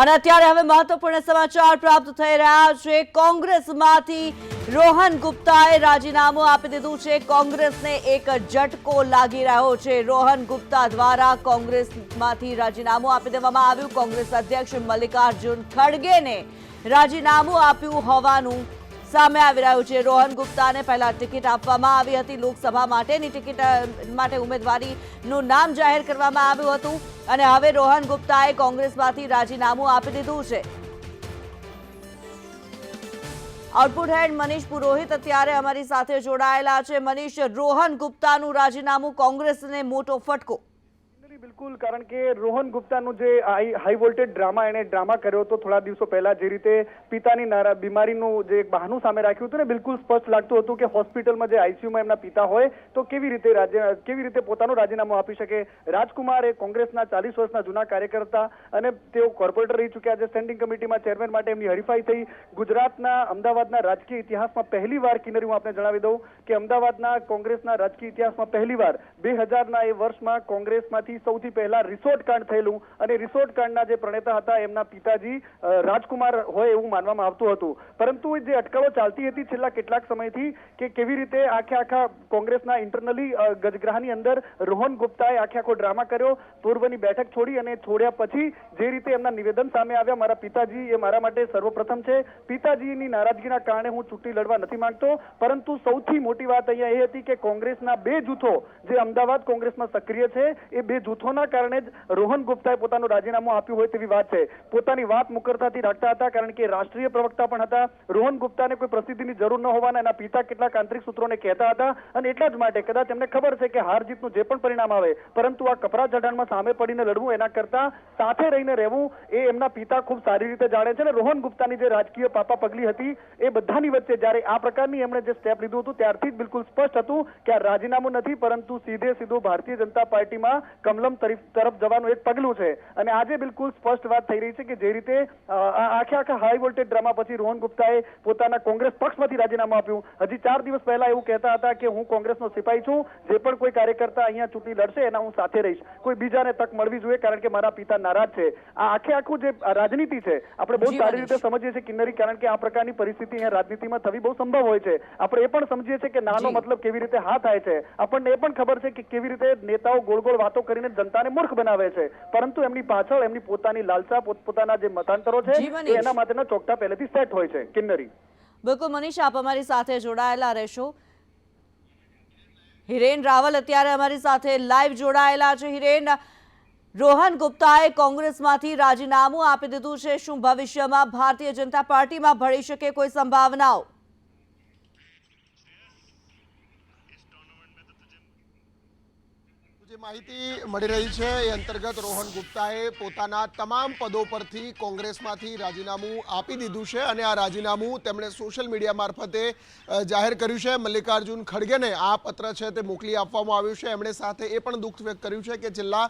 અને અત્યારે હવે મહત્વપૂર્ણ સમાચાર પ્રાપ્ત થઈ રહ્યા છે. કોંગ્રેસમાંથી રોહન ગુપ્તાએ રાજીનામું આપી દીધું છે. કોંગ્રેસને એક ઝટકો લાગી રહ્યો છે. રોહન ગુપ્તા દ્વારા કોંગ્રેસમાંથી રાજીનામું આપી દેવામાં આવ્યું. કોંગ્રેસ અધ્યક્ષ મલ્લિકાર્જુન ખડગેને રાજીનામું આપ્યું હોવાનું સામે આવી રહ્યું છે. રોહન ગુપ્તાને પહેલા ટિકિટ આપવામાં આવી હતી લોકસભા માટેની ટિકિટ માટે ઉમેદવારીનું નામ જાહેર કરવામાં આવ્યું હતું અને હવે રોહન ગુપ્તાએ કોંગ્રેસમાંથી રાજીનામું આપી દીધું છે. આઉટપુટ હેડ મનીષ પુરોહિત અત્યારે અમારી સાથે જોડાયેલા છે. મનીષ, રોહન ગુપ્તાનું રાજીનામું કોંગ્રેસને મોટો ફટકો બિલકુલ. કારણ કે રોહન ગુપ્તાનું જે હાઈ વોલ્ટેજ ડ્રામા એને ડ્રામા કર્યો હતો થોડા દિવસો પહેલા જે રીતે પિતાની બીમારીનું જે બહાનું સામે રાખ્યું હતું ને, બિલકુલ સ્પષ્ટ લાગતું હતું કે હોસ્પિટલમાં જે આઈસીયુમાં એમના પિતા હોય, તો કેવી રીતે રાજ્ય, કેવી રીતે પોતાનું રાજીનામું આપી શકે? રાજકુમાર એ કોંગ્રેસના ચાલીસ વર્ષના જૂના કાર્યકર્તા અને તેઓ કોર્પોરેટર રહી ચૂક્યા છે, સ્ટેન્ડિંગ કમિટીમાં ચેરમેન માટે એમની હરીફાઈ થઈ. ગુજરાતના અમદાવાદના રાજકીય ઇતિહાસમાં પહેલી વાર કિન્નરી હું આપને જણાવી દઉં કે અમદાવાદના કોંગ્રેસના રાજકીય ઇતિહાસમાં પહેલી વાર. બે હજારના એ વર્ષમાં કોંગ્રેસમાંથી સૌથી પહેલા રિસોર્ટ કાંડ થયેલું. અને રિસોર્ટ કાંડના જે પ્રણેતા હતા, એમના પિતાજી રાજકુમાર હોય એવું માનવામાં આવતું હતું. પરંતુ જે અટકળો ચાલતી હતી છેલ્લા કેટલાક સમયથી કે કેવી રીતે આખે આખા કોંગ્રેસના ઇન્ટરનલી ગજગ્રહની અંદર રોહન ગુપ્તાએ આખે આખો ડ્રામા કર્યો, પૂર્વની બેઠક છોડી અને છોડ્યા પછી જે રીતે એમના નિવેદન સામે આવ્યા, મારા પિતાજી એ મારા માટે સર્વપ્રથમ છે. પિતાજીની નારાજગીના કારણે હું ચૂંટણી લડવા નથી માંગતો, પરંતુ સૌથી મોટી વાત અહીંયા એ હતી કે કોંગ્રેસના બે જૂથો, જે અમદાવાદ કોંગ્રેસમાં સક્રિય છે, એ બે જૂથોના કારણે જ રોહન ગુપ્તાએ પોતાનું રાજીનામું આપ્યું હોય તેવી વાત છે. પોતાની વાત મુકરતાથી રાખતા હતા કારણ કે રાષ્ટ્રીય પ્રવક્તા પણ હતા. રોહન ગુપ્તાને કોઈ પ્રસિદ્ધિની જરૂર ન હોવાના એના પિતા કેટલાક આંતરિક સૂત્રોને કહેતા હતા અને એટલા જ માટે કદાચ એમને ખબર છે કે હાર જીતનું જે પણ પરિણામ આવે, પરંતુ આ કપરા જડાણમાં સામે પડીને લડવું એના કરતા સાથે રહીને રહેવું એ એમના પિતા ખૂબ સારી રીતે જાણે છે અને રોહન ગુપ્તાની જે રાજકીય પાપા પગલી હતી એ બધાની વચ્ચે જ્યારે આ પ્રકારની એમણે જે સ્ટેપ લીધું હતું ત્યારથી જ બિલકુલ સ્પષ્ટ હતું કે આ રાજીનામું નથી, પરંતુ સીધે સીધું ભારતીય જનતા પાર્ટીમાં કમલમ તરફ તરફ જવાનું એક પગલું છે. અને આજે બિલકુલ સ્પષ્ટ વાત થઈ રહી છે કે જે રીતે આખે આખા હાઈ વોલ્ટેજ ડ્રામા પછી રોહન ગુપ્તાએ પોતાના કોંગ્રેસ પક્ષમાંથી રાજીનામું આપ્યું. હજી ચાર દિવસ પહેલા એવું કહેતા હતા કે હું કોંગ્રેસનો સિપાઈ છું જે પણ કોઈ કાર્યકર્તા અહીંયા ચૂંટણી લડશે એના હું સાથે રહીશ. કોઈ બીજાને તક મળવી જોઈએ કારણ કે મારા પિતા નારાજ છે. આ આખે આખું જે રાજનીતિ છે આપણે બહુ સારી રીતે સમજીએ છીએ કિન્નરી કારણ કે આ પ્રકારની પરિસ્થિતિ અહીંયા રાજનીતિમાં થવી બહુ સંભવ હોય છે. આપણે એ પણ સમજીએ છીએ કે નાનો મતલબ કેવી રીતે હા થાય છે. આપણને એ પણ ખબર છે કે કેવી રીતે નેતાઓ ગોળ ગોળ વાતો કરીને જનતાને મૂર્ખ બનાવે છે. પરંતુ એમની પાછળ એમની પોતાની લાલસા પોતપોતાના જે મતાંતરો છે એના માટેના ચોકટા પહેલેથી સેટ હોય છે. કિન્નરી. બિલકુલ મનીષ આપ અમારી સાથે જોડાયેલા રહેશો. હિરેન રાવલ અત્યારે અમારી સાથે લાઈવ જોડાયેલા છે. હિરેન રોહન ગુપ્તાએ કોંગ્રેસમાંથી રાજીનામું આપી દીધું છે. શું ભવિષ્યમાં ભારતીય જનતા પાર્ટીમાં ભળી શકે કોઈ સંભાવનાઓ જે માહિતી મળી રહી છે. એ અંતર્ગત રોહન ગુપ્તાએ પોતાના તમામ પદો પરથી કોંગ્રેસમાંથી રાજીનામું આપી દીધું છે અને આ રાજીનામું તેમણે સોશિયલ મીડિયા મારફતે જાહેર કર્યું છે. મલ્લિકાર્જુન ખડગેને આ પત્ર છે તે મોકલી આપવામાં આવ્યું છે. એમણે સાથે એ પણ દુઃખ વ્યક્ત કર્યું છે કે છેલ્લા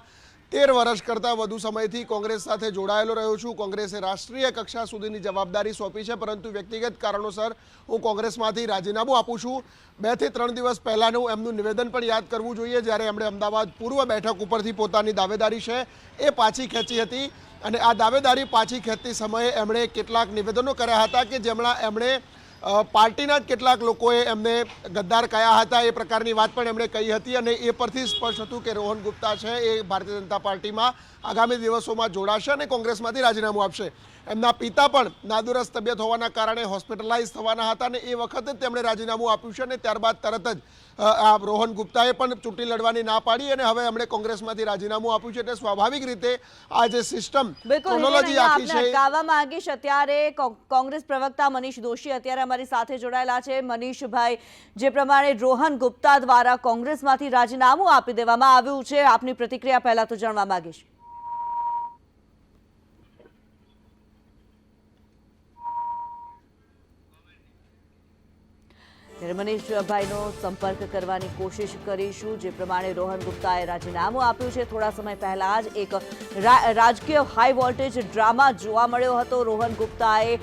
તેર વર્ષ કરતાં વધુ સમયથી કોંગ્રેસ સાથે જોડાયેલો રહ્યો છું. કોંગ્રેસે રાષ્ટ્રીય કક્ષા સુધીની જવાબદારી સોંપી છે, પરંતુ વ્યક્તિગત કારણોસર હું કોંગ્રેસમાંથી રાજીનામું આપું છું. બેથી ત્રણ દિવસ પહેલાંનું એમનું નિવેદન પણ યાદ કરવું જોઈએ, જ્યારે એમણે અમદાવાદ પૂર્વ બેઠક ઉપરથી પોતાની દાવેદારી છે, એ પાછી ખેંચી હતી. અને આ દાવેદારી પાછી ખેંચતી સમયે એમણે કેટલાક નિવેદનો કર્યા હતા કે જેમણા એમણે પાર્ટીના જ કેટલાક લોકોએ એમને ગદ્દાર કયા હતા એ પ્રકારની વાત પણ એમણે કહી હતી અને એ પરથી સ્પષ્ટ હતું કે રોહન ગુપ્તા છે એ ભારતીય જનતા પાર્ટીમાં આગામી દિવસોમાં જોડાશે અને કોંગ્રેસમાંથી રાજીનામું આપશે. એમના પિતા પણ નાદુરસ્ત તબિયત હોવાના કારણે હોસ્પિટલાઇઝ થવાના હતા અને એ વખતે તેમણે રાજીનામું આપ્યું છે અને ત્યારબાદ તરત જ આ રોહન ગુપ્તાએ પણ ચૂંટણી લડવાની ના પાડી અને હવે એમણે કોંગ્રેસમાંથી રાજીનામું આપ્યું છે. એટલે સ્વાભાવિક રીતે આ જે સિસ્ટમ ક્રોનોલોજી આખી છે અટકાવવા માંગીશ. અત્યારે કોંગ્રેસ પ્રવક્તા મનીષ દોશી અત્યારે અમારી સાથે જોડાયેલા છે. મનીષભાઈ જે પ્રમાણે રોહન ગુપ્તા દ્વારા કોંગ્રેસમાંથી રાજીનામું આપી દેવામાં આવ્યું છે આપની પ્રતિક્રિયા પહેલા તો જાણવા માંગીશ. ત્યારે મનીષભાઈનો સંપર્ક કરવાની કોશિશ કરીશું. જે પ્રમાણે રોહન ગુપ્તાએ રાજીનામું આપ્યું છે. થોડા સમય પહેલા જ એક રાજકીય હાઈ વોલ્ટેજ ડ્રામા જોવા મળ્યો હતો. રોહન ગુપ્તાએ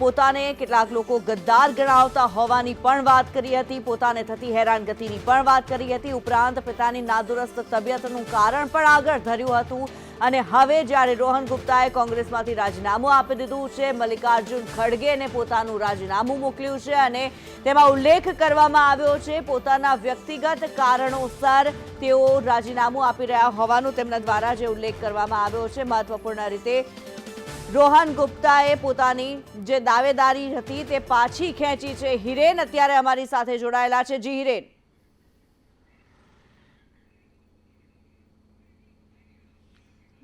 પોતાને કેટલાક લોકો ગદ્દાર ગણાવતા હોવાની પણ વાત કરી હતી. પોતાને થતી હેરાનગતિની પણ વાત કરી હતી. ઉપરાંત પિતાની નાદુરસ્ત તબિયતનું કારણ પણ આગળ ધર્યું હતું. અને હવે જ્યારે રોહન ગુપ્તાએ કોંગ્રેસમાંથી રાજીનામું આપી દીધું છે, મલ્લિકાર્જુન ખડગેને પોતાનું રાજીનામું મોકલ્યું છે અને તેમાં ઉલ્લેખ કરવામાં આવ્યો છે, પોતાના વ્યક્તિગત કારણોસર તેઓ રાજીનામું આપી રહ્યા હોવાનું તેમના દ્વારા જે ઉલ્લેખ કરવામાં આવ્યો છે. મહત્વપૂર્ણ રીતે રોહન ગુપ્તાએ પોતાની જે દાવેદારી હતી તે પાછી ખેંચી છે. હિરેન અત્યારે અમારી સાથે જોડાયેલા છે. જી હિરેન.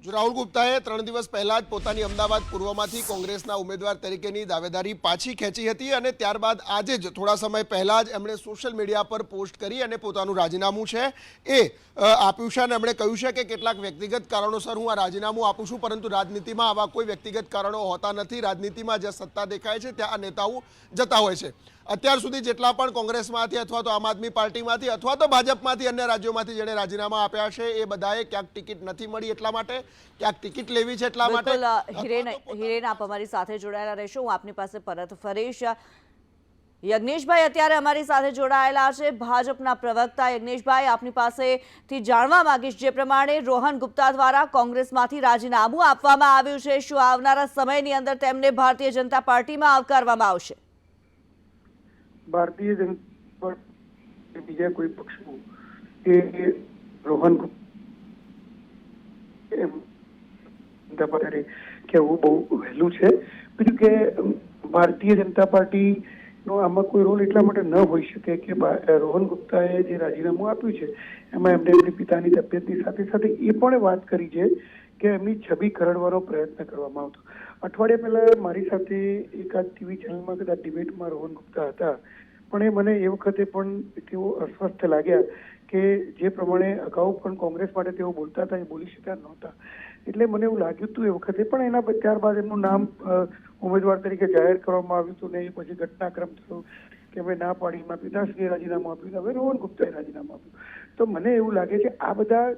જો રાહુલ ગુપ્તાએ ત્રણ દિવસ પહેલા જ પોતાની અમદાવાદ પૂર્વમાંથી કોંગ્રેસના ઉમેદવાર તરીકેની દાવેદારી પાછી ખેંચી હતી અને ત્યારબાદ આજે જ થોડા સમય પહેલા જ એમણે સોશિયલ મીડિયા પર પોસ્ટ કરી અને પોતાનું રાજીનામું છે એ આપ્યું છે અને એમણે કહ્યું છે કે કેટલાક વ્યક્તિગત કારણોસર હું આ રાજીનામું આપું છું, પરંતુ રાજનીતિમાં આવા કોઈ વ્યક્તિગત કારણો હોતા નથી. રાજનીતિમાં જે સત્તા દેખાય છે, ત્યાં આ નેતાઓ જતા હોય છે. અત્યાર સુધી જેટલા પણ કોંગ્રેસમાંથી અથવા તો આમ આદમી પાર્ટીમાંથી અથવા તો ભાજપમાંથી અન્ય રાજ્યોમાંથી જેણે રાજીનામા આપ્યા છે એ બધાએ ક્યાંક ટિકિટ નથી મળી એટલા માટે ક્યાંક ટિકિટ લેવી છે એટલા માટે. હિરેન આપ અમારી સાથે જોડાયેલા રહેશો. હું આપની પાસે પરત ફરીશ. યજ્ઞેશભાઈ અત્યારે અમારી સાથે જોડાયેલા છે. ભાજપના પ્રવક્તા યજ્ઞેશભાઈ આપની પાસેથી જાણવા માંગીશ જે પ્રમાણે રોહન ગુપ્તા દ્વારા કોંગ્રેસમાંથી રાજીનામું આપવામાં આવ્યું છે. શું આવનારા સમયની અંદર તેમને ભારતીય જનતા પાર્ટીમાં આવકારવામાં આવશે? ભારતીય જનતા બીજા કોઈ પક્ષો એ રોહન જનતા પાર્ટી કહેવું બહુ વહેલું છે. બીજું કે ભારતીય જનતા પાર્ટી નો આમાં કોઈ રોલ એટલા માટે ન હોઈ શકે કે રોહન ગુપ્તાએ જે રાજીનામું આપ્યું છે, એમાં એમને એમની પિતાની તબિયતની સાથે સાથે એ પણ વાત કરી છે કે એમની છબી કરડવાનો પ્રયત્ન કરવામાં આવતો. અઠવાડિયા પહેલા મારી સાથે એકાદ ટીવી ચેનલમાં કદાચ ડિબેટમાં રોહન ગુપ્તા હતા. પણ એ મને એ વખતે પણ તેઓ અસ્વસ્થ લાગ્યા કે જે પ્રમાણે અગાઉ પણ કોંગ્રેસ માટે તેઓ બોલતા હતા, એ બોલી શક્યા નહોતા. એટલે મને એવું લાગ્યું હતું એ વખતે, પણ એના ત્યારબાદ એમનું નામ ઉમેદવાર તરીકે જાહેર કરવામાં આવ્યું હતું ને એ પછી ઘટનાક્રમ થયો કે ભાઈ ના પાડી, એમાં પિતાશ્રીએ રાજીનામું આપ્યું હવે રોહન ગુપ્તાએ રાજીનામું આપ્યું. તો મને એવું લાગે છે આ બધા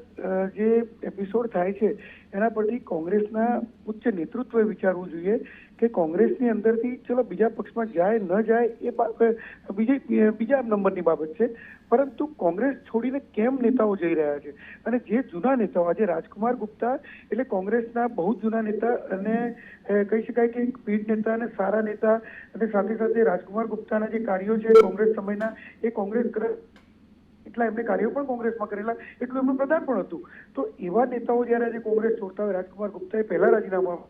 જે એપિસોડ થાય છે, એના પરથી કોંગ્રેસના ઉચ્ચ નેતૃત્વએ વિચારવું જોઈએ કે કોંગ્રેસની અંદરથી ચલો બીજા પક્ષમાં જાય, ન જાય, એ બીજી, બીજા નંબરની બાબત છે. પરંતુ કોંગ્રેસ છોડીને કેમ નેતાઓ જઈ રહ્યા છે? અને જે જૂના નેતાઓ, આજે રાજકુમાર ગુપ્તા એટલે કોંગ્રેસના બહુ જૂના નેતા અને કહી શકાય કે પીઢ નેતા અને સારા નેતા અને સાથે સાથે રાજકુમાર ગુપ્તાના જે કાર્યો છે કોંગ્રેસ સમયના, એ કોંગ્રેસ એટલા એમને કાર્યો પણ કોંગ્રેસમાં કરેલા, એટલું એમનું પ્રધાન પણ હતું. તો એવા નેતાઓ જ્યારે આજે કોંગ્રેસ છોડતા હોય, રાજકુમાર ગુપ્તાએ પહેલા રાજીનામું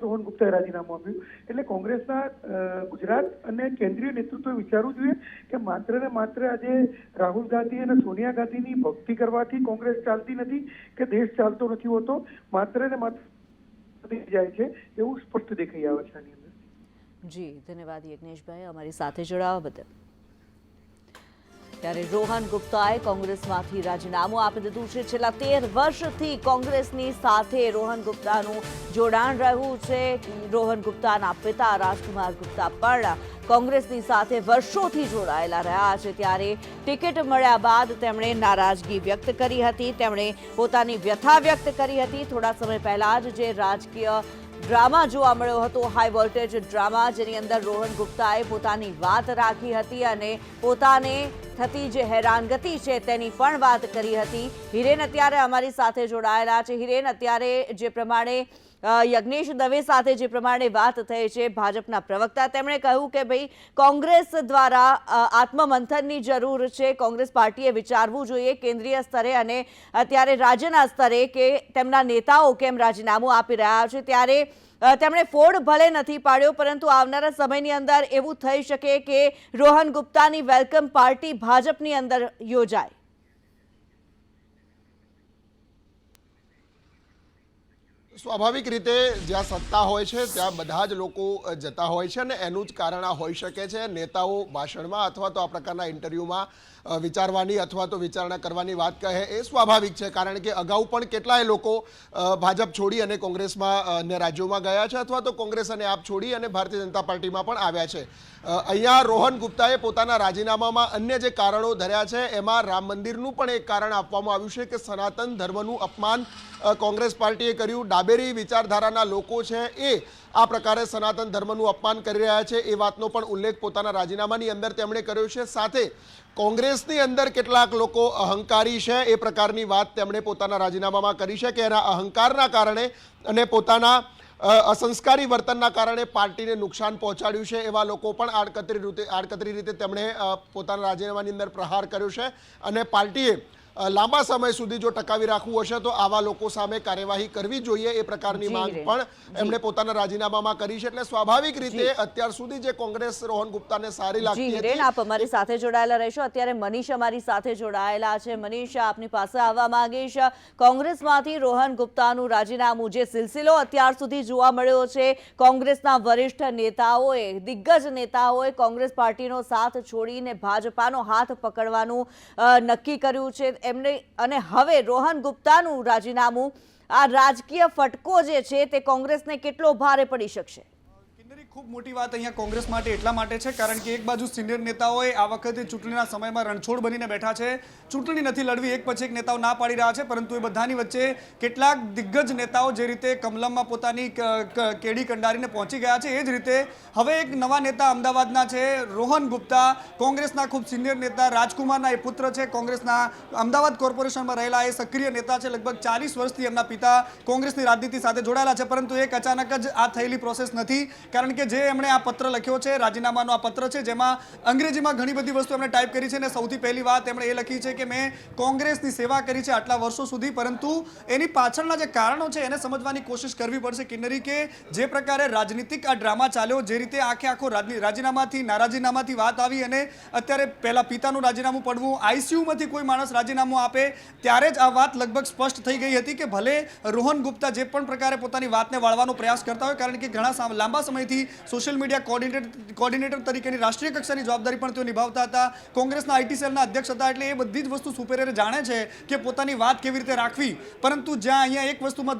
રોહન ગુપ્તાએ રાજીનામું આપ્યું. એટલે કોંગ્રેસના ગુજરાત અને કેન્દ્રીય નેતૃત્વ વિચારવું જોઈએ કે માત્ર ને માત્ર આજે રાહુલ ગાંધી અને સોનિયા ગાંધીની ભક્તિ કરવાથી કોંગ્રેસ ચાલતી નથી કે દેશ ચાલતો નથી હોતો, માત્ર ને માત્ર જાય છે એવું સ્પષ્ટ દેખાઈ આવે છે આની અંદર. જી, ધન્યવાદ યજ્ઞેશભાઈ. અમારી સાથે જોડાવા બદલ. ત્યારે રોહન ગુપ્તાએ કોંગ્રેસમાંથી રાજીનામું આપી દીધું છે. છેલ્લા તેર વર્ષથી કોંગ્રેસની સાથે રોહન ગુપ્તાનું જોડાણ રહ્યું છે. રોહન ગુપ્તાના પિતા રાજકુમાર ગુપ્તા પણ કોંગ્રેસની સાથે વર્ષોથી જોડાયેલા રહ્યા છે. ત્યારે ટિકિટ મળ્યા બાદ તેમણે નારાજગી વ્યક્ત કરી હતી. તેમણે પોતાની વ્યથા વ્યક્ત કરી હતી. થોડા સમય પહેલાં જ જે રાજકીય ડ્રામા જોવા મળ્યો હતો, હાઈ વોલ્ટેજ ડ્રામા, જેની અંદર રોહન ગુપ્તાએ પોતાની વાત રાખી હતી અને પોતાને થતી જે હેરાનગતિ છે તેની પણ વાત કરી હતી. હિરેન અત્યારે અમારી સાથે જોડાયેલા છે. હિરેન, અત્યારે જે પ્રમાણે યજ્ઞેશ દવે સાથે જે પ્રમાણે વાત થઈ છે ભાજપના પ્રવક્તા, તેમણે કહ્યું કે ભાઈ, કોંગ્રેસ દ્વારા આત્મમંથનની જરૂર છે. કોંગ્રેસ પાર્ટીએ વિચારવું જોઈએ કેન્દ્રીય સ્તરે અને અત્યારે રાજ્યના સ્તરે કે તેમના નેતાઓ કેમ રાજીનામું આપી રહ્યા છે. ત્યારે તેમણે ફોડ ભલે નથી પાડ્યો, પરંતુ આવનારા સમયની અંદર એવું થઈ શકે કે રોહન ગુપ્તાની વેલકમ પાર્ટી ભાજપની અંદર યોજાય. સ્વાભાવિક રીતે જ્યાં સત્તા હોય છે, ત્યાં બધા જ લોકો જતા હોય છે અને એનું જ કારણ આ હોઈ શકે છે. નેતાઓ ભાષણમાં અથવા તો આ પ્રકારના ઇન્ટરવ્યૂમાં વિચારવાની અથવા તો વિચારણા કરવાની વાત કહે એ સ્વાભાવિક છે. કારણ કે અગાઉ પણ કેટલાય લોકો ભાજપ છોડી અને કોંગ્રેસમાં અન્ય રાજ્યોમાં ગયા છે અથવા તો કોંગ્રેસ અને આપ છોડી અને ભારતીય જનતા પાર્ટીમાં પણ આવ્યા છે. અહીંયા રોહન ગુપ્તાએ પોતાના રાજીનામામાં અન્ય જે કારણો ધર્યા છે, એમાં રામ મંદિરનું પણ એક કારણ આપવામાં આવ્યું છે કે સનાતન ધર્મનું અપમાન કોંગ્રેસ પાર્ટીએ કર્યું. ડાબેરી વિચારધારાના લોકો છે એ આ પ્રકારે સનાતન ધર્મનું અપમાન કરી રહ્યા છે. એ વાતનો પણ ઉલ્લેખ પોતાના રાજીનામાની અંદર તેમણે કર્યો છે. સાથે કોંગ્રેસની અંદર કેટલાક લોકો અહંકારી છે. એ પ્રકારની વાત તેમણે પોતાના રાજીનામામાં કરી છે કે એના અહંકારના કારણે અને પોતાના અસંસ્કારી વર્તનના કારણે પાર્ટીને નુકસાન પહોંચાડ્યું છે. એવા લોકો પણ આડકતરી રીતે આડકતરી રીતે તેમણે પોતાના રાજીનામાની અંદર પ્રહાર કર્યો છે. અને પાર્ટીએ લાંબા સમય સુધી જો ટકાવી રાખવું હશે તો આવા લોકો સામે કાર્યવાહી કરવી જોઈએ એ પ્રકારની માંગ પણ એમણે પોતાના રાજીનામામાં કરી છે. એટલે સ્વાભાવિક રીતે અત્યાર સુધી જે કોંગ્રેસ રોહન ગુપ્તાને સારી લાગતી હતી આપ અમારી સાથે જોડાયેલા રહેશો. અત્યારે મનીષ અમારી સાથે જોડાયેલા છે. મનીષ આપની પાસે આવવા માંગીશ. કોંગ્રેસમાંથી રોહન ગુપ્તાનું રાજીનામું જે સિલસિલો અત્યાર સુધી જોવા મળ્યો છે કોંગ્રેસના વરિષ્ઠ નેતાઓએ દિગ્ગજ નેતાઓએ કોંગ્રેસ પાર્ટીનો સાથ છોડીને ભાજપાનો હાથ પકડવાનું નક્કી કર્યું છે. એમને અને હવે રોહન ગુપ્તાનું રાજીનામું. આ રાજકીય ફટકો જે છે તે કોંગ્રેસને કેટલો ભારે પડી શકશે? ખૂબ મોટી વાત અહીંયા કોંગ્રેસ માટે એટલા માટે છે, કારણ કે એક બાજુ સિનિયર નેતાઓએ આ વખતે ચૂંટણીના સમયમાં રણછોડ બનીને બેઠા છે. ચૂંટણી નથી લડવી, એક પછી એક નેતાઓ ના પાડી રહ્યા છે, પરંતુ એ બધાની વચ્ચે કેટલાક દિગ્ગજ નેતાઓ જે રીતે કમલમમાં પોતાની કેડી કંડારીને પહોંચી ગયા છે, એ જ રીતે હવે એક નવા નેતા અમદાવાદના છે, રોહન ગુપ્તા. કોંગ્રેસના ખૂબ સિનિયર નેતા રાજકુમારના એ પુત્ર છે, કોંગ્રેસના અમદાવાદ કોર્પોરેશનમાં રહેલા એ સક્રિય નેતા છે, લગભગ ચાલીસ વર્ષથી એમના પિતા કોંગ્રેસની રાજનીતિ સાથે જોડાયેલા છે, પરંતુ એક અચાનક જ આ થયેલી પ્રોસેસ નથી, કારણ કે જે એમણે આ પત્ર લખ્યો છે, રાજીનામાનો આ પત્ર છે, જેમાં અંગ્રેજીમાં ઘણી બધી વસ્તુ એમણે ટાઈપ કરી છે અને સૌથી પહેલી વાત એમણે એ લખી છે કે મેં કોંગ્રેસની સેવા કરી છે આટલા વર્ષો સુધી, પરંતુ એની પાછળના જે કારણો છે એને સમજવાની કોશિશ કરવી પડશે કિન્નરી કે જે પ્રકારે રાજનીતિક આ ડ્રામા ચાલ્યો, જે રીતે આખે આખો રાજની- રાજીનામાથી, નારાજીનામાથી વાત આવી અને અત્યારે પહેલાં પિતાનું રાજીનામું પડવું આઈસીયુમાંથી કોઈ માણસ રાજીનામું આપે, ત્યારે જ આ વાત લગભગ સ્પષ્ટ થઈ ગઈ હતી કે ભલે રોહન ગુપ્તા જે પણ પ્રકારે પોતાની વાતને વાળવાનો પ્રયાસ કરતા હોય, કારણ કે ઘણા લાંબા સમયથી સોશિયલ મીડિયા કોર્ડિનેટર કોર્ડિનેટર તરીકેની રાષ્ટ્રીય કક્ષાની જવાબદારી પણ તેઓ નિભાવતા હતા. કોંગ્રેસના આઈટી સેલના અધ્યક્ષ હતા એટલે એ બધી જ વસ્તુ સુપેરિયરે જાણે છે કે પોતાની વાત કેવી રીતે રાખવી. પરંતુ જ્યાં અહીંયા એક વસ્તુમાં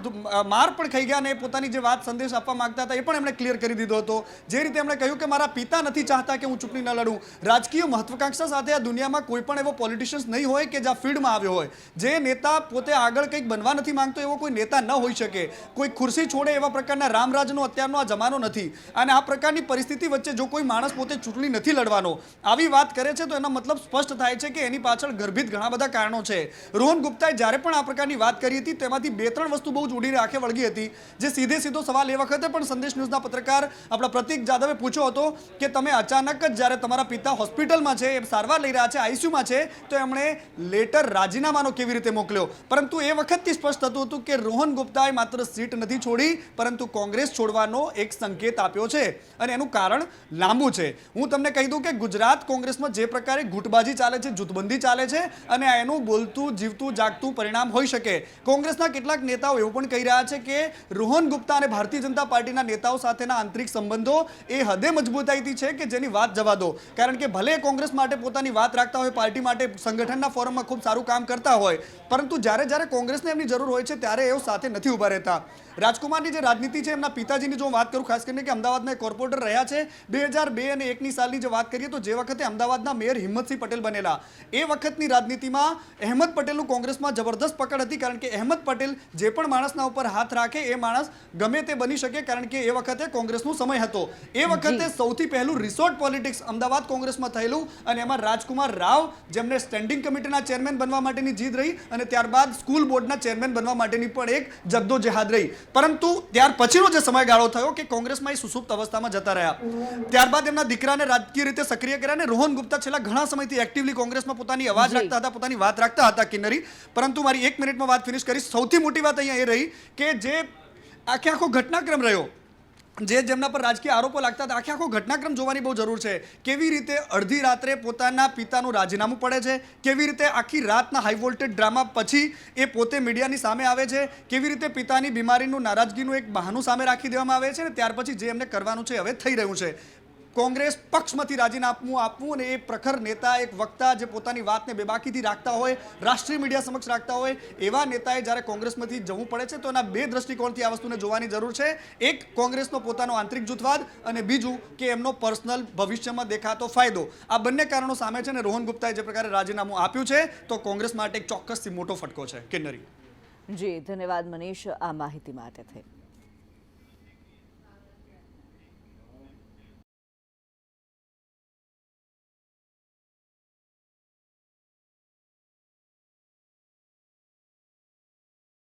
માર પણ ખાઈ ગયા અને પોતાની જે વાત સંદેશ આપવા માંગતા હતા એ પણ એમણે ક્લિયર કરી દીધો હતો. જે રીતે એમણે કહ્યું કે મારા પિતા નથી ચાહતા કે હું ચૂંટણી ન લડું. રાજકીય મહત્વાકાંક્ષા સાથે આ દુનિયામાં કોઈ પણ એવો પોલિટિશિયન્સ નહીં હોય કે જે આ ફિલ્ડમાં આવ્યો હોય. જે નેતા પોતે આગળ કંઈક બનવા નથી માંગતો એવો કોઈ નેતા ન હોઈ શકે. કોઈ ખુરશી છોડે એવા પ્રકારના રામરાજનો અત્યારનો આ જમાનો નથી. અને આ પ્રકારની પરિસ્થિતિ વચ્ચે જો કોઈ માણસ પોતે ચૂંટણી નથી લડવાનો, આવી વાત કરે છે તો એનો મતલબ સ્પષ્ટ થાય છે કે એની પાછળ ગર્ભિત ઘણા બધા કારણો છે. રોહન ગુપ્તાએ જ્યારે પણ આ પ્રકારની વાત કરી હતી, તેમાંથી બે ત્રણ વસ્તુ બહુ જ ઉડીને આંખે વળગી હતી. જે સીધે સીધો સવાલ એ વખતે પણ સંદેશ ન્યૂઝના પત્રકાર આપણા પ્રતિક જાદવે પૂછ્યો હતો કે તમે અચાનક જ જ્યારે તમારા પિતા હોસ્પિટલમાં છે, એ સારવાર લઈ રહ્યા છે, આઈસીયુમાં છે, તો એમણે લેટર રાજીનામાનો કેવી રીતે મોકલ્યો? પરંતુ એ વખતથી સ્પષ્ટ થતું હતું કે રોહન ગુપ્તાએ માત્ર સીટ નથી છોડી, પરંતુ કોંગ્રેસ છોડવાનો એક સંકેત આપ્યો છે અને એનું કારણ લાંબુ છે. હું તમને કહી દઉં કે ગુજરાત કોંગ્રેસમાં જે પ્રકારે ગુટબાજી ચાલે છે, જૂથબંધી ચાલે છે અને એનું બોલતું, જીવતું, જાગતું પરિણામ હોઈ શકે. કોંગ્રેસના કેટલાક નેતાઓ એવું પણ કહી રહ્યા છે કે રોહન ગુપ્તા અને ભારતીય જનતા પાર્ટીના નેતાઓ સાથેના આંતરિક સંબંધો એ હદે મજબૂતાઈથી છે કે જેની વાત જવા દો. કારણ કે ભલે કોંગ્રેસ માટે પોતાની વાત રાખતા હોય, પાર્ટી માટે સંગઠનના ફોરમમાં ખૂબ સારું કામ કરતા હોય, પરંતુ જ્યારે જ્યારે કોંગ્રેસને એમની જરૂર હોય છે, ત્યારે એઓ સાથે નથી ઊભા રહેતા. રાજકુમારની જે રાજનીતિ છે, એમના પિતાજીની જો વાત કરું, ખાસ કરીને કે અમદાવાદના કોર્પોરેટર રહ્યા છે. બે હજાર બે અને એકની સાલની જે વાત કરીએ તો જે વખતે અમદાવાદના મેયર હિંમતસિંહ પટેલ બનેલા. એ વખતની રાજનીતિમાં અહેમદ પટેલનું કોંગ્રેસમાં જબરદસ્ત પકડ હતી કારણ કે અહેમદ પટેલ જે પણ માણસના ઉપર હાથ રાખે એ માણસ ગમે તે બની શકે કારણ કે એ વખતે કોંગ્રેસનો સમય હતો. એ વખતે સૌથી પહેલું રિસોર્ટ પોલિટિક્સ અમદાવાદ કોંગ્રેસમાં થયેલું અને એમાં રાજકુમાર રાવ જેમને સ્ટેન્ડિંગ કમિટીના ચેરમેન બનવા માટેની જીદ રહી અને ત્યારબાદ સ્કૂલ બોર્ડના ચેરમેન બનવા માટેની પણ એક જદ્દોજહેદ રહી. પરંતુ ત્યાર પછીનો જે સમયગાળો થયો કે કોંગ્રેસમાં એ સુસુપ્ત અવસ્થામાં જતા રહ્યા. ત્યારબાદ એમના દીકરાને રાજકીય રીતે સક્રિય કર્યા અને રોહન ગુપ્તા છેલ્લા ઘણા સમયથી એક્ટિવલી કોંગ્રેસમાં પોતાની અવાજ. રાખતા હતા પોતાની વાત રાખતા હતા કિન્નરી. પરંતુ મારી એક મિનિટમાં વાત ફિનિશ કરી સૌથી મોટી વાત અહીંયા એ રહી કે જે આખે આખો ઘટનાક્રમ રહ્યો જે જેમના પર રાજકીય આરોપો લાગતા હતા. આખે આખો ઘટનાક્રમ જોવાની બહુ જરૂર છે. કેવી રીતે અડધી રાત્રે પોતાના પિતાનું રાજીનામું પડે છે? કેવી રીતે આખી રાતના હાઈ વોલ્ટેજ ડ્રામા પછી એ પોતે મીડિયાની સામે આવે છે? કેવી રીતે પિતાની બીમારીનું નારાજગીનું એક બહાનું સામે રાખી દેવામાં આવે છે? ને ત્યાર પછી જે એમને કરવાનું છે હવે થઈ રહ્યું છે. કોંગ્રેસ પક્ષમાંથી રાજીનામું આપવું અને એ પ્રખર નેતા એક વક્તા જે પોતાની વાતને બેબાકીથી રાખતા હોય, રાષ્ટ્રીય મીડિયા સમક્ષ રાખતા હોય, એવા નેતાએ જ્યારે કોંગ્રેસમાંથી જવું પડે છે તો એના બે દ્રષ્ટિકોણથી આ વસ્તુને જોવાની જરૂર છે. એક, કોંગ્રેસનો પોતાનો આંતરિક જૂથવાદ અને બીજું કે એમનો પર્સનલ ભવિષ્યમાં દેખાતો ફાયદો. આ બંને કારણો સામે છે અને રોહન ગુપ્તાએ જે પ્રકારે રાજીનામું આપ્યું છે તો કોંગ્રેસ માટે એક ચોક્કસથી મોટો ફટકો છે. કિન્નરી. જી, ધન્યવાદ મનીષ, આ માહિતી માટે થઈ